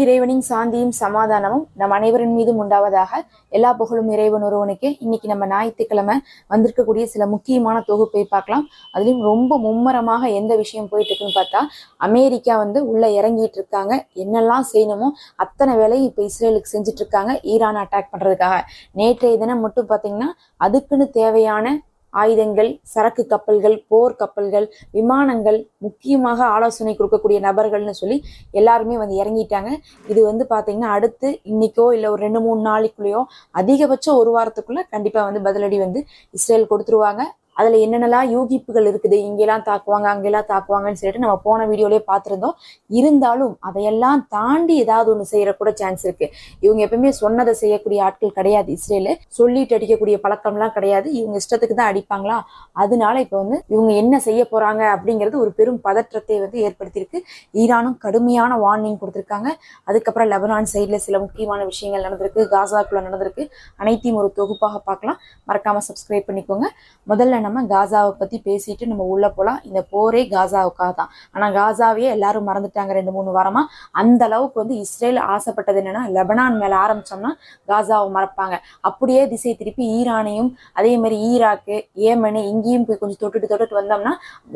இறைவனின் சாந்தியும் சமாதானமும் நம் அனைவரின் மீதும் உண்டாவதாக எல்லா புகழும் இறைவன் ஒருவனுக்கு. இன்னைக்கு நம்ம ஞாயிற்றுக்கிழமை வந்திருக்கக்கூடிய சில முக்கியமான தொகுப்பை பார்க்கலாம். அதுலயும் ரொம்ப மும்மரமாக எந்த விஷயம் போயிட்டு இருக்குன்னு பார்த்தா அமெரிக்கா வந்து உள்ள இறங்கிட்டு இருக்காங்க. என்னெல்லாம் செய்யணுமோ அத்தனை வேலையும் இப்ப இஸ்ரேலுக்கு செஞ்சுட்டு இருக்காங்க. ஈரான் அட்டாக் பண்றதுக்காக. நேற்றைய தினம் மட்டும் பாத்தீங்கன்னா அதுக்குன்னு தேவையான ஆயுதங்கள் சரக்கு கப்பல்கள் போர் கப்பல்கள் விமானங்கள் முக்கியமாக ஆலோசனை கொடுக்கக்கூடிய நபர்கள்னு சொல்லி எல்லாருமே வந்து இறங்கிட்டாங்க. இது வந்து பார்த்தீங்கன்னா அடுத்து இன்னைக்கோ இல்லை ஒரு ரெண்டு மூணு நாளைக்குள்ளேயோ அதிகபட்சம் ஒரு வாரத்துக்குள்ள கண்டிப்பாக வந்து பதிலடி வந்து இஸ்ரேல் கொடுத்துருவாங்க. அதுல என்னென்னலாம் யூகிப்புகள் இருக்குது இங்கெல்லாம் தாக்குவாங்க அங்கெல்லாம் தாக்குவாங்கன்னு சொல்லிட்டு நம்ம போன வீடியோலயே பார்த்துருந்தோம். இருந்தாலும் அதையெல்லாம் தாண்டி ஏதாவது ஒண்ணு செய்யற கூட சான்ஸ் இருக்கு. இவங்க எப்பவுமே சொன்னதை செய்யக்கூடிய ஆட்கள் கிடையாது இஸ்ரேலு சொல்லிட்டு அடிக்கக்கூடிய பழக்கம்லாம் கிடையாது. இவங்க இஷ்டத்துக்கு தான் அடிப்பாங்களா? அதனால இப்ப வந்து இவங்க என்ன செய்ய போறாங்க அப்படிங்கிறது ஒரு பெரும் பதற்றத்தை வந்து ஏற்படுத்தியிருக்கு. ஈரானும் கடுமையான வார்னிங் கொடுத்திருக்காங்க. அதுக்கப்புறம் லெபனான் சைட்ல சில முக்கியமான விஷயங்கள் நடந்திருக்கு. காசாக்குள்ள நடந்திருக்கு. அனைத்தையும் ஒரு தொகுப்பாக பார்க்கலாம். மறக்காம சப்ஸ்கிரைப் பண்ணிக்கோங்க. முதல்ல நம்ம காசாவை பற்றி பேசிட்டு நம்ம உள்ளே போகலாம் இந்த போரே காசாவுக்காக தான். ஆனால் காசாவையே எல்லாரும் மறந்துட்டாங்க ரெண்டு மூணு வாரமாக அந்த அளவுக்கு வந்து இஸ்ரேல் ஆசைப்பட்டது என்னன்னா லெபனான் மேலே ஆரம்பிச்சோம்னா காசாவை மறப்பாங்க. அப்படியே திசை திருப்பி ஈரானையும் அதே மாதிரி ஈராக்கு ஏமனு இங்கேயும் போய் கொஞ்சம் தொட்டுட்டு தொட்டுட்டு வந்தோம்னா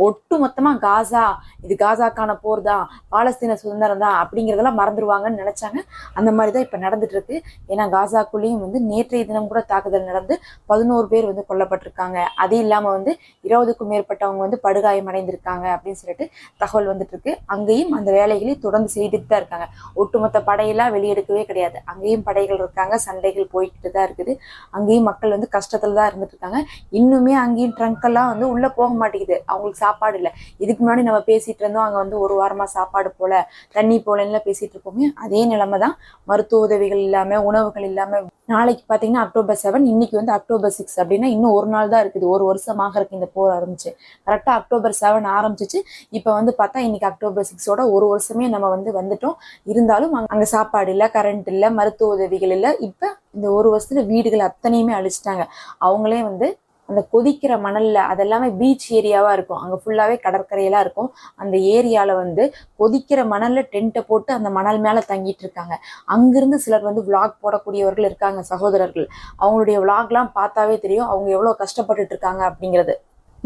ஒட்டு மொத்தமாக காசா இது காசாக்கான போர் தான் பாலஸ்தீன சுதந்திரம் தான் அப்படிங்கிறதெல்லாம் மறந்துடுவாங்கன்னு நினைச்சாங்க. அந்த மாதிரி தான் இப்போ நடந்துட்டு இருக்கு ஏன்னா காசாக்குள்ளேயும் வந்து நேற்றைய தினம் கூட தாக்குதல் நடந்து பதினோரு பேர் வந்து கொல்லப்பட்டிருக்காங்க. அது இல்லாமல் வந்து இருபதுக்கும் மேற்பட்டவங்க வந்து படுகாயம் அடைந்திருக்காங்க அப்படின்னு சொல்லிட்டு தகவல் வந்துட்டு இருக்கு அங்கேயும் அந்த வேலைகளை தொடர்ந்து செய்துட்டு தான் இருக்காங்க. ஒட்டுமொத்த படையெல்லாம் வெளியெடுக்கவே கிடையாது. அங்கேயும் படைகள் இருக்காங்க சண்டைகள் போய்கிட்டு தான் இருக்குது. அங்கேயும் மக்கள் வந்து கஷ்டத்துல தான் இருந்துட்டு இருக்காங்க இன்னுமே அங்கேயும் ட்ரங்க்கெல்லாம் வந்து உள்ளே போக மாட்டேங்குது. அவங்களுக்கு சாப்பாடு இல்லை. இதுக்கு முன்னாடி நம்ம பேசிட்டு இருந்தோம். அங்கே வந்து ஒரு வாரமாக சாப்பாடு போல தண்ணி போலன்னு பேசிட்டு இருப்போமே அதே நிலைமை தான் மருத்துவ உதவிகள் இல்லாமல் உணவுகள் இல்லாமல் நாளைக்கு பார்த்தீங்கன்னா அக்டோபர் செவன் இன்னைக்கு வந்து அக்டோபர் சிக்ஸ் அப்படின்னா இன்னும் ஒரு நாள் தான் இருக்குது. ஒரு வருஷமாக இருக்கு இந்த போர் ஆரம்பிச்சு. கரெக்டாக அக்டோபர் செவன் ஆரம்பிச்சிச்சு. இப்போ வந்து பார்த்தா இன்னைக்கு அக்டோபர் சிக்ஸோட ஒரு வருஷமே நம்ம வந்து வந்துட்டோம். இருந்தாலும் அங்கே சாப்பாடு இல்லை கரண்ட் இல்லை மருத்துவ உதவிகள் இல்லை. இப்போ இந்த ஒரு வருஷத்துல வீடுகள் அத்தனையுமே அழிச்சிட்டாங்க. அவங்களே வந்து அந்த கொதிக்கிற மணல்ல அதெல்லாமே பீச் ஏரியாவா இருக்கும். அங்க ஃபுல்லாவே கடற்கரையெல்லாம் இருக்கும். அந்த ஏரியால வந்து கொதிக்கிற மணல்ல டென்ட்டை போட்டு அந்த மணல் மேல தங்கிட்டு இருக்காங்க. அங்கிருந்து சிலர் வந்து விளாக் போடக்கூடியவர்கள் இருக்காங்க சகோதரர்கள். அவங்களுடைய விளாக்லாம் பார்த்தாவே தெரியும் அவங்க எவ்வளவு கஷ்டப்பட்டுட்டு இருக்காங்க அப்படிங்கிறது.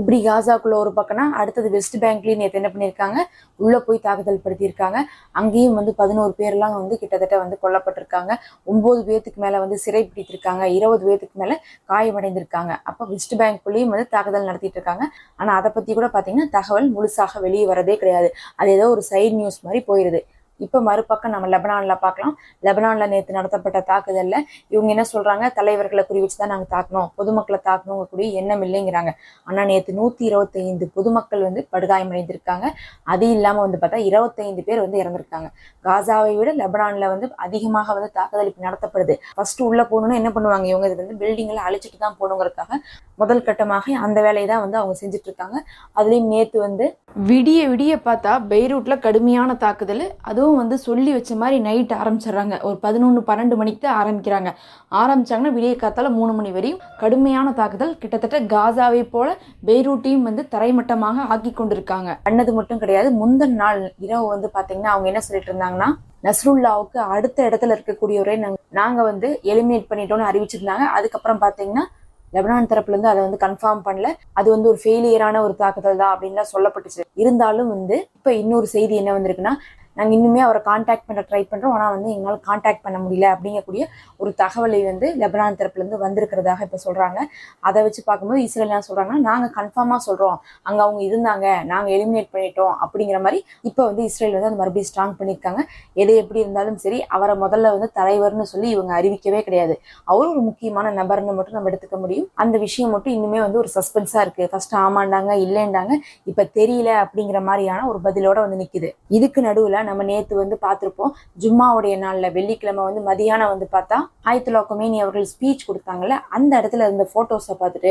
இப்படி காசாக்குள்ள ஒரு பக்கம்னா அடுத்தது வெஸ்ட் பேங்க்லேயும் நேற்று என்ன பண்ணியிருக்காங்க உள்ள போய் தாக்குதல் படுத்தியிருக்காங்க அங்கேயும் வந்து பதினோரு பேர்லாம் வந்து கிட்டத்தட்ட வந்து கொல்லப்பட்டிருக்காங்க. ஒன்பது பேர்த்துக்கு மேலே வந்து சிறை பிடித்திருக்காங்க. இருபது பேர்த்துக்கு மேலே காயமடைந்திருக்காங்க. அப்போ வெஸ்ட் பேங்க்குள்ளேயும் வந்து தாக்குதல் நடத்திட்டு இருக்காங்க ஆனால் அதை பற்றி கூட பார்த்தீங்கன்னா தகவல் முழுசாக வெளியே வரதே கிடையாது. அது ஏதோ ஒரு சைடு நியூஸ் மாதிரி போயிருது. இப்ப மறுபக்கம் நம்ம லெபனான்ல பார்க்கலாம் லெபனான்ல நேற்று நடத்தப்பட்ட தாக்குதல்ல இவங்க என்ன சொல்றாங்க? தலைவர்களை குறி வச்சு தான் நாங்க தாக்கணும். பொதுமக்களை தாக்கணுங்க கூடிய எண்ணம் இல்லைங்கிறாங்க. ஆனா நேற்று நூத்தி இருபத்தைந்து பொதுமக்கள் வந்து படுகாயமடைந்திருக்காங்க. அது இல்லாம வந்து பார்த்தா இருபத்தைந்து பேர் வந்து இறந்திருக்காங்க. காசாவை விட லெபனான்ல வந்து அதிகமாக வந்து தாக்குதல் இப்ப நடத்தப்படுது. ஃபர்ஸ்ட் உள்ள போகணுன்னா என்ன பண்ணுவாங்க? இவங்க இது வந்து பில்டிங்களை அழிச்சிட்டு தான் போகணுங்கிறதுக்காக முதல் கட்டமாக அந்த வேலையை தான் வந்து அவங்க செஞ்சுட்டு இருக்காங்க அதுலேயும் நேற்று வந்து விடிய விடிய பார்த்தா பெய்ரூட்ல கடுமையான தாக்குதல். அதுவும் வந்து சொல்லி வச்ச மாதிரி நைட் ஆரம்பிச்சிடுறாங்க. ஒரு பதினொன்று பன்னெண்டு மணிக்கு தான் ஆரம்பிக்கிறாங்க. ஆரம்பிச்சாங்கன்னா விடிய காத்தால மூணு மணி வரையும் கடுமையான தாக்குதல். கிட்டத்தட்ட காசாவை போல பெய்ரூட்டையும் வந்து தரைமட்டமாக ஆக்கி கொண்டிருக்காங்க. அன்னது மட்டும் கிடையாது. முந்தின நாள் இரவு வந்து பார்த்தீங்கன்னா அவங்க என்ன சொல்லிட்டு இருந்தாங்கன்னா நஸ்ருல்லாவுக்கு அடுத்த இடத்துல இருக்கக்கூடியவரை நாங்கள் வந்து எலிமினேட் பண்ணிட்டோம்னு அறிவிச்சிருந்தாங்க. அதுக்கப்புறம் பார்த்தீங்கன்னா லெபனான் தரப்புலேருந்து அதை வந்து கன்ஃபார்ம் பண்ணல. அது வந்து ஒரு ஃபெயிலியரான ஒரு தாக்குதல் தான் அப்படின்னு தான் சொல்லப்பட்டுச்சு. இருந்தாலும் வந்து இப்ப இன்னொரு செய்தி என்ன வந்திருக்குன்னா நாங்கள் இன்னுமே அவரை காண்டாக்ட் பண்ண ட்ரை பண்ணுறோம் ஆனால் வந்து எங்களால் காண்டாக்ட் பண்ண முடியல அப்படிங்கக்கூடிய ஒரு தகவலை வந்து லெபனான் தரப்புலேருந்து வந்திருக்கிறதாக இப்போ சொல்கிறாங்க அதை வச்சு பார்க்கும்போது இஸ்ரேல் என்ன சொல்கிறாங்கன்னா நாங்கள் கன்ஃபார்மாக சொல்கிறோம் அங்கே அவங்க இருந்தாங்க. நாங்கள் எலிமினேட் பண்ணிட்டோம் அப்படிங்கிற மாதிரி இப்போ வந்து இஸ்ரேல் வந்து அந்த மறுபடியும் ஸ்ட்ராங் பண்ணியிருக்காங்க. எது எப்படி இருந்தாலும் சரி அவரை முதல்ல வந்து தலைவர்னு சொல்லி இவங்க அறிவிக்கவே கிடையாது. அவரும் ஒரு முக்கியமான நபர்னு மட்டும் நம்ம எடுத்துக்க முடியும். அந்த விஷயம் மட்டும் இன்னுமே வந்து ஒரு சஸ்பென்ஸாக இருக்குது ஃபஸ்ட்டு ஆமாண்டாங்க இல்லைண்டாங்க இப்போ தெரியல அப்படிங்கிற மாதிரியான ஒரு பதிலோட வந்து நிற்கிது இதுக்கு நடுவில் நம்ம நேத்து வந்து பார்த்துருப்போம் ஜும்மாவுடைய நாளில் வெள்ளிக்கிழமை வந்து மதியானம் வந்து பார்த்தா ஆயத்துல்லா குமேனி அவர்கள் ஸ்பீச் கொடுத்தாங்கல்ல அந்த இடத்துல இருந்த போட்டோஸை பார்த்துட்டு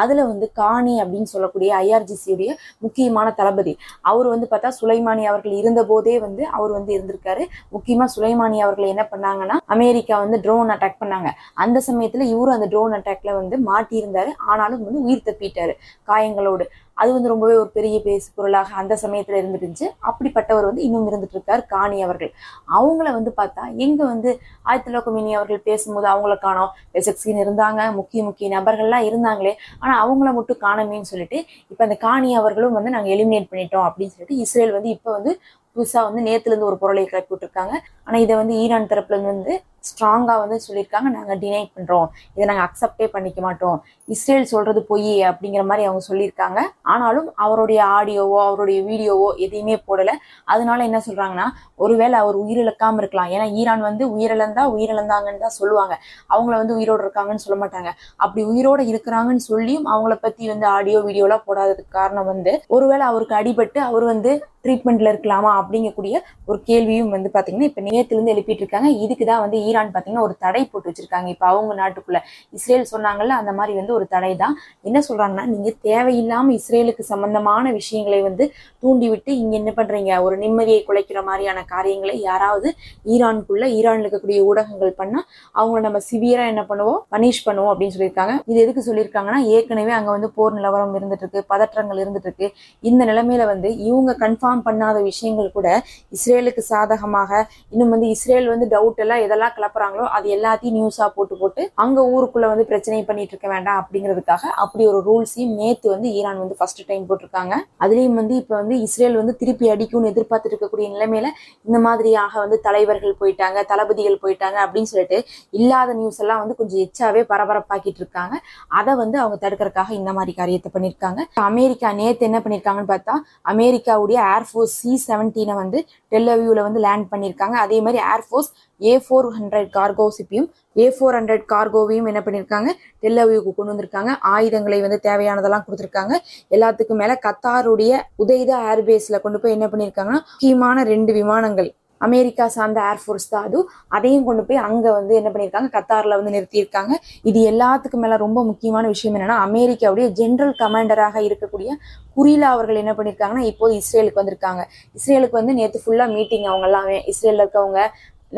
அதுல வந்து காணி அப்படின்னு சொல்லக்கூடிய ஐஆர்ஜிசியுடைய முக்கியமான தளபதி. அவர் வந்து பார்த்தா சுலைமானி அவர்கள் இருந்த போதே வந்து அவர் வந்து இருந்திருக்காரு. முக்கியமா சுலைமானி அவர்கள் என்ன பண்ணாங்கன்னா அமெரிக்கா வந்து ட்ரோன் அட்டாக் பண்ணாங்க. அந்த சமயத்துல இவரும் அந்த ட்ரோன் அட்டாக்ல வந்து மாட்டி இருந்தாரு ஆனாலும் வந்து உயிர் தப்பிட்டாரு. காயங்களோடு. அது வந்து ரொம்பவே ஒரு பெரிய பேசு பொருளாக அந்த சமயத்தில் இருந்துட்டு இருந்துச்சு அப்படிப்பட்டவர் வந்து இன்னும் இருந்துட்டு இருக்கார் காணி அவர்கள். அவங்கள வந்து பார்த்தா எங்க வந்து ஆயத்தலோகமினி அவர்கள் பேசும்போது அவங்கள காணோம். பெசக்ஸின் இருந்தாங்க முக்கிய முக்கிய நபர்கள்லாம் இருந்தாங்களே. ஆனா அவங்கள மட்டும் காணமேன்னு சொல்லிட்டு இப்ப அந்த காணி அவர்களும் வந்து நாங்க எலிமினேட் பண்ணிட்டோம் அப்படின்னு சொல்லிட்டு இஸ்ரேல் வந்து இப்ப வந்து புதுசா வந்து நேத்துல இருந்து ஒரு பொருளை கிளப்பி விட்டுருக்காங்க. ஆனா இதை வந்து ஈரான் தரப்புலேருந்து வந்து ஸ்ட்ராங்காக வந்து சொல்லியிருக்காங்க. நாங்கள் டினை பண்ணுறோம் இதை நாங்கள் அக்செப்டே பண்ணிக்க மாட்டோம். இஸ்ரேல் சொல்றது பொய் அப்படிங்கிற மாதிரி அவங்க சொல்லியிருக்காங்க. ஆனாலும் அவருடைய ஆடியோவோ அவருடைய வீடியோவோ எதையுமே போடலை. அதனால என்ன சொல்றாங்கன்னா ஒருவேளை அவர் உயிரிழக்காமல் இருக்கலாம். ஏன்னா ஈரான் வந்து உயிரிழந்தா உயிரிழந்தாங்கன்னு தான் சொல்லுவாங்க. அவங்கள வந்து உயிரோடு இருக்காங்கன்னு சொல்ல மாட்டாங்க. அப்படி உயிரோட இருக்கிறாங்கன்னு சொல்லியும் அவங்கள பற்றி வந்து ஆடியோ வீடியோலாம் போடாததுக்கு காரணம் வந்து ஒருவேளை அவருக்கு அடிபட்டு அவர் வந்து ட்ரீட்மெண்ட்ல இருக்கலாமா அப்படிங்கக்கூடிய ஒரு கேள்வியும் வந்து பாத்தீங்கன்னா இப்ப நேத்துல இருந்து எழுப்பிட்டு இருக்காங்க. இதுக்கு தான் வந்து ஈரான் பாத்தீங்கன்னா ஒரு தடை போட்டு வச்சிருக்காங்க. இப்போ அவங்க நாட்டுக்குள்ள இஸ்ரேல் சொன்னாங்கல்ல அந்த மாதிரி வந்து ஒரு தடை தான் என்ன சொல்றாங்கன்னா நீங்க தேவையில்லாம இஸ்ரேலுக்கு சம்பந்தமான விஷயங்களை வந்து தூண்டிவிட்டு இங்க என்ன பண்றீங்க? ஒரு நிம்மதியை குலைக்கிற மாதிரியான காரியங்களை யாராவது ஈரானுக்குள்ள ஈரான்ல இருக்கக்கூடிய ஊடகங்கள் பண்ணா அவங்கள நம்ம சிவியரா என்ன பண்ணுவோம்? பனிஷ் பண்ணுவோம் அப்படின்னு சொல்லியிருக்காங்க. இது எதுக்கு சொல்லியிருக்காங்கன்னா ஏற்கனவே அங்க வந்து போர் நிலவரம் இருந்துட்டு இருக்கு பதற்றங்கள் இருந்துட்டு இருக்கு இந்த நிலைமையில வந்து இவங்க கன்ஃபார்ம் பண்ணாத விஷயங்கள் கூட இஸ்ரேலுக்கு சாதகமாக இன்னும் வந்து இஸ்ரேல் வந்து டவுட் எல்லாம் எதெல்லாம் கிளப்புறாங்களோ அது எல்லாத்தையும் நியூஸா போட்டு போட்டு அங்க ஊருக்குள்ள வந்து பிரச்சனை பண்ணிட்டு இருக்க வேண்டாம் அப்படிங்கிறதுக்காக அப்படி ஒரு ரூல்ஸையும் நேத்து வந்து ஈரான் வந்து ஃபர்ஸ்ட் டைம் போட்டிருக்காங்க. அதுலயும் வந்து இப்ப வந்து இஸ்ரேல் வந்து திருப்பி அடிக்கும்னு எதிர்பார்த்துட்டு இருக்கக்கூடிய நிலைமையில இந்த மாதிரியாக வந்து தலைவர்கள் போயிட்டாங்க தளபதிகள் போயிட்டாங்க அப்படின்னு சொல்லிட்டு இல்லாத நியூஸ் எல்லாம் வந்து கொஞ்சம் எச்சாவே பரபரப்பாக்கிட்டு இருக்காங்க. அதை வந்து அவங்க தடுக்கிறதுக்காக இந்த மாதிரி காரியத்தை பண்ணியிருக்காங்க. அமெரிக்கா நேத்து என்ன பண்ணியிருக்காங்கன்னு பார்த்தா அமெரிக்காவுடைய ஏர்ஃபோர்ஸ் சி செவன்டீனை வந்து டெல்லவியூல வந்து லேண்ட் பண்ணியிருக்காங்க. அதே மாதிரி air force A four hundred cargo சிப்பியும் A four hundred கார்கோவையும் என்ன பண்ணியிருக்காங்க டெல்லவியூக்கு கொண்டு வந்திருக்காங்க. ஆயுதங்களை வந்து தேவையானதெல்லாம் கொடுத்துருக்காங்க. எல்லாத்துக்கும் மேலே கத்தாருடைய உதய்தா ஏர்பேஸில் கொண்டு போய் என்ன பண்ணியிருக்காங்கன்னா முக்கியமான ரெண்டு விமானங்கள் அமெரிக்கா சார்ந்த ஏர்ஃபோர்ஸ் தான் அது. அதையும் கொண்டு போய் அங்கே வந்து என்ன பண்ணியிருக்காங்க கத்தாரில் வந்து நிறுத்தியிருக்காங்க. இது எல்லாத்துக்கும் மேலே ரொம்ப முக்கியமான விஷயம் என்னென்னா அமெரிக்காவுடைய ஜென்ரல் கமாண்டராக இருக்கக்கூடிய குரிலா அவர்கள் என்ன பண்ணியிருக்காங்கன்னா இப்போது இஸ்ரேலுக்கு வந்திருக்காங்க. இஸ்ரேலுக்கு வந்து நேற்று ஃபுல்லாக மீட்டிங் அவங்க எல்லாமே இஸ்ரேல்ல இருக்கவங்க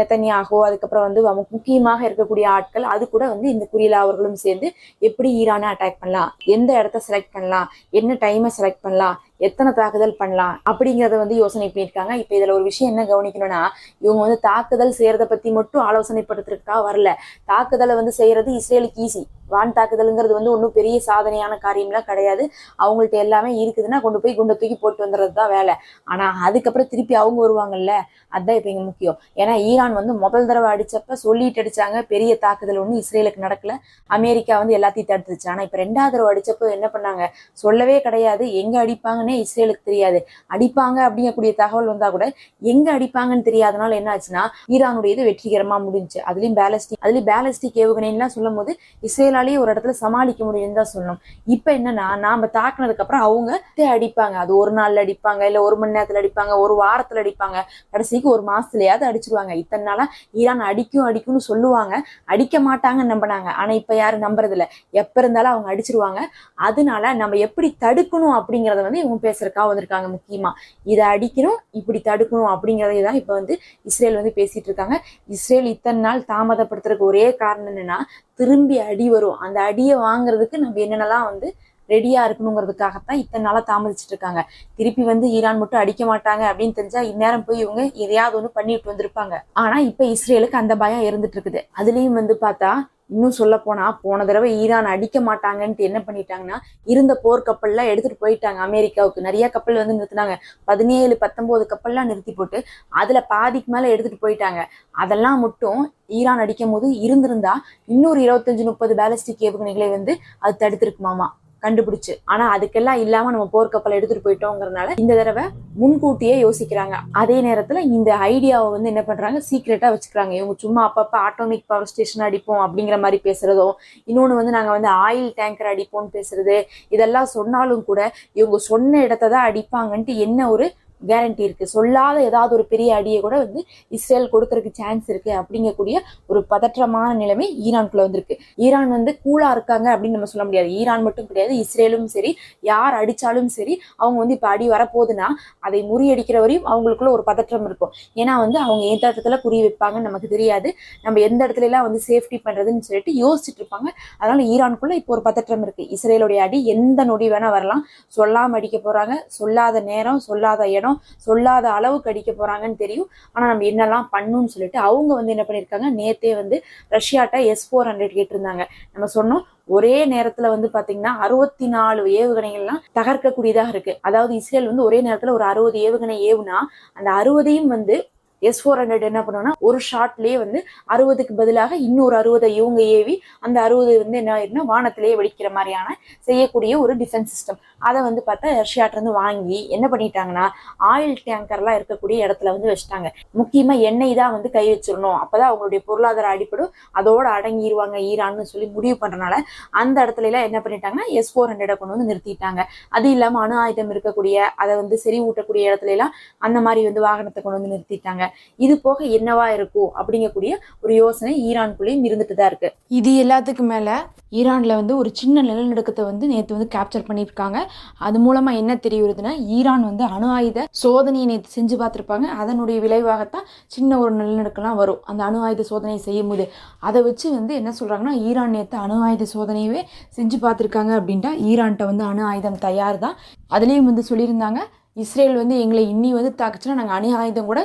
நெத்தனியாகோ அதுக்கப்புறம் வந்து முக்கியமாக இருக்கக்கூடிய ஆட்கள் அது கூட வந்து இந்த குரிலா அவர்களும் சேர்ந்து எப்படி ஈரானை அட்டாக் பண்ணலாம்? எந்த இடத்த செலக்ட் பண்ணலாம்? என்ன டைமை செலக்ட் பண்ணலாம்? எத்தனை தாக்குதல் பண்ணலாம் அப்படிங்கிறத வந்து யோசனை பண்ணியிருக்காங்க. இப்போ இதில் ஒரு விஷயம் என்ன கவனிக்கணும்னா இவங்க வந்து தாக்குதல் செய்யறத பத்தி மட்டும் ஆலோசனைப்படுத்துறதுக்காக வரல. தாக்குதலை வந்து செய்யறது இஸ்ரேலுக்கு ஈஸி வான் தாக்குதலுங்கிறது வந்து ஒன்றும் பெரிய சாதனையான காரியம்லாம் கிடையாது. அவங்கள்ட்ட எல்லாமே இருக்குதுன்னா கொண்டு போய் குண்டை தூக்கி போட்டு வந்துடுறது தான் வேலை. ஆனால் அதுக்கப்புறம் திருப்பி அவங்க வருவாங்கல்ல? அதுதான் இப்போ இங்கே முக்கியம். ஏன்னா ஈரான் வந்து முதல் தடவை அடித்தப்ப சொல்லிட்டு அடிச்சாங்க பெரிய தாக்குதல் ஒன்றும் இஸ்ரேலுக்கு நடக்கல. அமெரிக்கா வந்து எல்லாத்தையும் தடுத்துச்சு ஆனால் இப்போ ரெண்டாவது தடவை அடித்தப்போ என்ன பண்ணாங்க? சொல்லவே கிடையாது. எங்கே அடிப்பாங்கன்னு இஸ்ரேலுக்கு தெரியாது. அடிப்பாங்க அப்படிங்கக்கூடிய தகவல் வந்தா கூட எங்க அடிப்பாங்கன்னு தெரியாதனால என்ன ஆச்சுன்னா ஈரானுடையது வெற்றிகரமா முடிஞ்சு அதுலயும் பேலஸ்டிக் அதுலயும் பேலஸ்டிக் ஏவுகணைலாம் சொல்லும் போது இஸ்ரேலாலேயே ஒரு இடத்துல சமாளிக்க முடியும்னு தான் சொல்லணும். இப்ப என்னன்னா நாம தாக்குனதுக்கு அப்புறம் அவங்க அடிப்பாங்க. அது ஒரு நாள்ல அடிப்பாங்க இல்ல ஒரு மணி நேரத்துல அடிப்பாங்க ஒரு வாரத்துல அடிப்பாங்க. கடைசிக்கு ஒரு மாசத்துலயாவது அடிச்சிருவாங்க. இத்தனை நாளா ஈரான் அடிக்கும் அடிக்கும்னு சொல்லுவாங்க. அடிக்க மாட்டாங்கன்னு நம்பினாங்க. ஆனா இப்ப யாரும் நம்புறது இல்ல எப்ப இருந்தாலும் அவங்க அடிச்சிருவாங்க. அதனால நம்ம எப்படி தடுக்கணும் அப்படிங்கறத வந்து இவங்க பேசுறதுக்காக வந்திருக்காங்க முக்கியமா. இதை அடிக்கணும் இப்படி தடுக்கணும் அப்படிங்கிறதே தான் இப்போ வந்து இஸ்ரேல் வந்து பேசிட்டு இருக்காங்க. இஸ்ரேல் இத்தனை நாள் தாமதப்படுத்துறதுக்கு ஒரே காரணம் என்னன்னா திரும்பி அடி வரும். அந்த அடியை வாங்குறதுக்கு நம்ம என்னென்னலாம் வந்து ரெடியா இருக்கணுங்கிறதுக்காகத்தான் இத்தனை நாளா தாமதிச்சுட்டு இருக்காங்க. திருப்பி வந்து ஈரான் மட்டும் அடிக்க மாட்டாங்க அப்படின்னு தெரிஞ்சா இந்நேரம் போய் இவங்க எதையாவது ஒன்று பண்ணிட்டு வந்திருப்பாங்க. ஆனா இப்ப இஸ்ரேலுக்கு அந்த பயம் இருந்துட்டு இருக்குது. அதுலயும் வந்து பார்த்தா இன்னும் சொல்ல போனா போன தடவை ஈரான் அடிக்க மாட்டாங்கன்ட்டு என்ன பண்ணிட்டாங்கன்னா இருந்த போர் கப்பல்லாம் எடுத்துட்டு போயிட்டாங்க அமெரிக்காவுக்கு. நிறைய கப்பல் வந்து நிறுத்தினாங்க. பதினேழு பத்தொன்பது கப்பல்லாம் நிறுத்தி போட்டு அதுல பாதிக்கு மேல எடுத்துட்டு போயிட்டாங்க. அதெல்லாம் மட்டும் ஈரான் அடிக்கும் போது இருந்திருந்தா இன்னொரு இருபத்தஞ்சு முப்பது பேலஸ்டிக் ஏவுகணைகளை வந்து அது தடுத்திருக்குமாமா. கண்டுபிடிச்சு. ஆனா அதுக்கெல்லாம் இல்லாம நம்ம போர்க்கப்பல் எடுத்துட்டு போயிட்டோங்கிறதுனால இந்த தடவை முன்கூட்டியே யோசிக்கிறாங்க. அதே நேரத்துல இந்த ஐடியாவை வந்து என்ன பண்றாங்க? சீக்ரெட்டா வச்சுக்கிறாங்க. இவங்க சும்மா அப்பப்ப ஆட்டோமிக் பவர் ஸ்டேஷன் அடிப்போம் அப்படிங்கிற மாதிரி பேசுறதோ இன்னொன்னு வந்து நாங்க வந்து ஆயில் டேங்கர் அடிப்போம்னு பேசுறது இதெல்லாம் சொன்னாலும் கூட இவங்க சொன்ன இடத்த தான் அடிப்பாங்கன்ட்டு என்ன ஒரு கேரண்டி இருக்கு. சொல்லாத ஏதாவது ஒரு பெரிய அடியை கூட வந்து இஸ்ரேல் கொடுக்கறதுக்கு சான்ஸ் இருக்கு அப்படிங்கக்கூடிய ஒரு பதற்றமான நிலைமை ஈரான்குள்ளே வந்திருக்கு. ஈரான் வந்து கூலா இருக்காங்க அப்படின்னு நம்ம சொல்ல முடியாது. ஈரான் மட்டும் கிடையாது இஸ்ரேலும் சரி யார் அடிச்சாலும் சரி அவங்க வந்து இப்ப அடி வரப்போகுதுன்னா அதை முறியடிக்கிற வரையும் அவங்களுக்குள்ள ஒரு பதற்றம் இருக்கும். ஏன்னா வந்து அவங்க எந்த இடத்துல குறி வைப்பாங்கன்னு நமக்கு தெரியாது. நம்ம எந்த இடத்துல எல்லாம் வந்து சேஃப்டி பண்றதுன்னு சொல்லிட்டு யோசிச்சுட்டு இருப்பாங்க. அதனால ஈரானுக்குள்ள இப்போ ஒரு பதற்றம் இருக்கு. இஸ்ரேலுடைய அடி எந்த நொடி வேணா வரலாம். சொல்லாம அடிக்க போறாங்க. சொல்லாத நேரம் சொல்லாத இடம் சொல்லாத அளவுக்கு அடிக்க போறாங்கன்னு தெரியும். ஆனால் நம்ம என்னெல்லாம் பண்ணணும்னு சொல்லிட்டு அவங்க வந்து என்ன பண்ணியிருக்காங்க? நேத்தே வந்து ரஷ்யாட்ட எஸ் ஃபோர் ஹண்ட்ரட் கேட்டிருந்தாங்க. நம்ம சொன்னோம் ஒரே நேரத்துல வந்து பாத்தீங்கன்னா அறுபத்தி நாலு ஏவுகணைகள்லாம் தகர்க்கக்கூடியதாக இருக்கு. அதாவது இஸ்ரேல் வந்து ஒரே நேரத்துல ஒரு அறுபது ஏவுகணை ஏவுனா அந்த அறுபதையும் வந்து எஸ் ஃபோர் ஹண்ட்ரட் என்ன பண்ணுவோம்னா ஒரு ஷாட்லயே வந்து அறுபதுக்கு பதிலாக இன்னொரு அறுபதை இவங்க ஏவி அந்த அறுபது வந்து என்ன ஆயிருன்னா வானத்திலேயே வெடிக்கிற மாதிரியான செய்யக்கூடிய ஒரு டிஃபென்ஸ் சிஸ்டம் அதை வந்து பார்த்தா ரஷ்யாட்ட இருந்து வாங்கி என்ன பண்ணிட்டாங்கன்னா ஆயில் டேங்கர்லாம் இருக்கக்கூடிய இடத்துல வந்து வச்சுட்டாங்க. முக்கியமாக எண்ணெய் தான் வந்து கை வச்சிடணும். அப்போதான் அவங்களுடைய பொருளாதார அடிப்படும். அதோடு அடங்கிடுவாங்க ஈரான்னு சொல்லி முடிவு பண்ணுறனால அந்த இடத்துல எல்லாம் என்ன பண்ணிட்டாங்கன்னா எஸ் ஃபோர் ஹண்ட்ரடை கொண்டு வந்து நிறுத்திட்டாங்க. அது இல்லாமல் அணு ஆயுதம் இருக்கக்கூடிய அதை வந்து செறிவூட்டக்கூடிய இடத்துல எல்லாம் அந்த மாதிரி வந்து வாகனத்தை கொண்டு வந்து நிறுத்திட்டாங்க. இது போக என்னவா இருக்கும் அப்படிங்கக்கூடிய ஒரு யோசனை ஈரானுக்குள்ளேயும் இருந்துட்டு தான் இருக்கு. இது எல்லாத்துக்கும் மேல ஈரான்ல வந்து ஒரு சின்ன நிலநடுக்கத்தை வந்து நேற்று வந்து கேப்சர் பண்ணியிருக்காங்க. அது மூலமா என்ன தெரிய வருதுன்னா ஈரான் வந்து அணு ஆயுத சோதனையை நேற்று செஞ்சு பார்த்துருப்பாங்க. அதனுடைய விளைவாகத்தான் சின்ன ஒரு நிலநடுக்கம்லாம் வரும். அந்த அணு ஆயுத சோதனையை செய்யும் போது. அதை வச்சு வந்து என்ன சொல்றாங்கன்னா ஈரான் நேற்று அணு ஆயுத சோதனையவே செஞ்சு பார்த்துருக்காங்க அப்படின்ட்டா ஈரான்கிட்ட வந்து அணு ஆயுதம் தயார் தான் அதுலேயும் வந்து சொல்லியிருந்தாங்க இஸ்ரேல் வந்து எங்களை இன்னி வந்து தாக்குச்சுன்னா நாங்கள் அணு ஆயுதம் கூட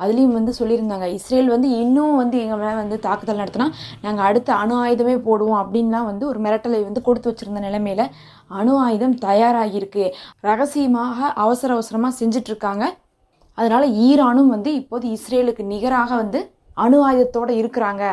அதுலேயும் வந்து சொல்லியிருந்தாங்க. இஸ்ரேல் வந்து இன்னும் வந்து எங்கள் மேலே வந்து தாக்குதல் நடத்தினா நாங்கள் அடுத்த அணு ஆயுதமே போடுவோம் அப்படின்லாம் வந்து ஒரு மிரட்டலை வந்து கொடுத்து வச்சிருந்த நிலைமையில் அணு ஆயுதம் தயாராகியிருக்கு. ரகசியமாக அவசர அவசரமாக செஞ்சிட்ருக்காங்க அதனால் ஈரானும் வந்து இப்போது இஸ்ரேலுக்கு நிகராக வந்து அணு ஆயுதத்தோட இருக்கிறாங்க.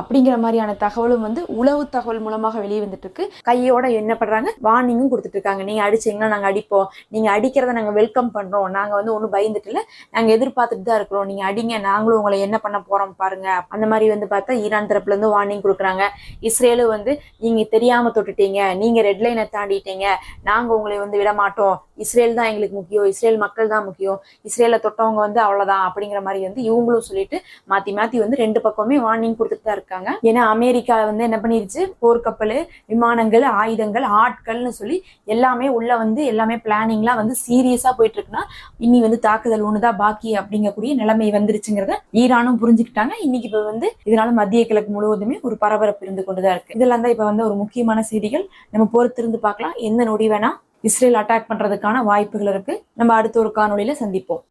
அப்படிங்கிற மாதிரியான தகவலும் வந்து உளவு தகவல் மூலமாக வெளியே வந்துட்டு இருக்கு கையோட என்ன பண்றாங்க? வார்னிங்கும் கொடுத்துட்டு இருக்காங்க நீங்க அடிச்சீங்கன்னா நாங்க அடிப்போம். நீங்க அடிக்கிறத நாங்க வெல்கம் பண்றோம். நாங்க வந்து ஒன்றும் பயந்துட்டு இல்ல நாங்க எதிர்பார்த்துட்டு தான் இருக்கிறோம். நீங்க அடிங்க. நாங்களும் உங்களை என்ன பண்ண போறோம் பாருங்க. அந்த மாதிரி வந்து பார்த்தா ஈரான் தரப்புல இருந்து வார்னிங் கொடுக்குறாங்க. இஸ்ரேலும் வந்து நீங்க தெரியாம தொட்டுட்டீங்க. நீங்க ரெட் லைனை தாண்டிட்டீங்க. நாங்க உங்களை வந்து விட மாட்டோம். இஸ்ரேல் தான் எங்களுக்கு முக்கியம். இஸ்ரேல் மக்கள் தான் முக்கியம். இஸ்ரேல தொட்டவங்க வந்து அவ்வளவுதான். அப்படிங்கிற மாதிரி வந்து இவங்களும் சொல்லிட்டு மாத்தி எல்லாத்தையும் வந்து ரெண்டு பக்கமே வார்னிங் கொடுத்துட்டு தான் இருக்காங்க. ஏன்னா அமெரிக்கா வந்து என்ன பண்ணிருச்சு? போர்க்கப்பல் விமானங்கள் ஆயுதங்கள் ஆட்கள்னு சொல்லி எல்லாமே உள்ள வந்து எல்லாமே பிளானிங்லாம் வந்து சீரியஸா போயிட்டு இருக்குன்னா இனி வந்து தாக்குதல் ஒண்ணுதான் பாக்கி அப்படிங்கக்கூடிய நிலைமை வந்துருச்சுங்கிறத ஈரானும் புரிஞ்சுக்கிட்டாங்க. இன்னைக்கு இப்ப வந்து இதனால மத்திய கிழக்கு முழுவதுமே ஒரு பரபரப்பு இருந்து கொண்டுதான் இருக்கு. இதெல்லாம் தான் இப்ப வந்து ஒரு முக்கியமான செய்திகள். நம்ம பொறுத்திருந்து பார்க்கலாம். எந்த நொடி வேணா இஸ்ரேல் அட்டாக் பண்றதுக்கான வாய்ப்புகள் இருக்கு. நம்ம அடுத்த ஒரு காணொலியில சந்திப்போம்.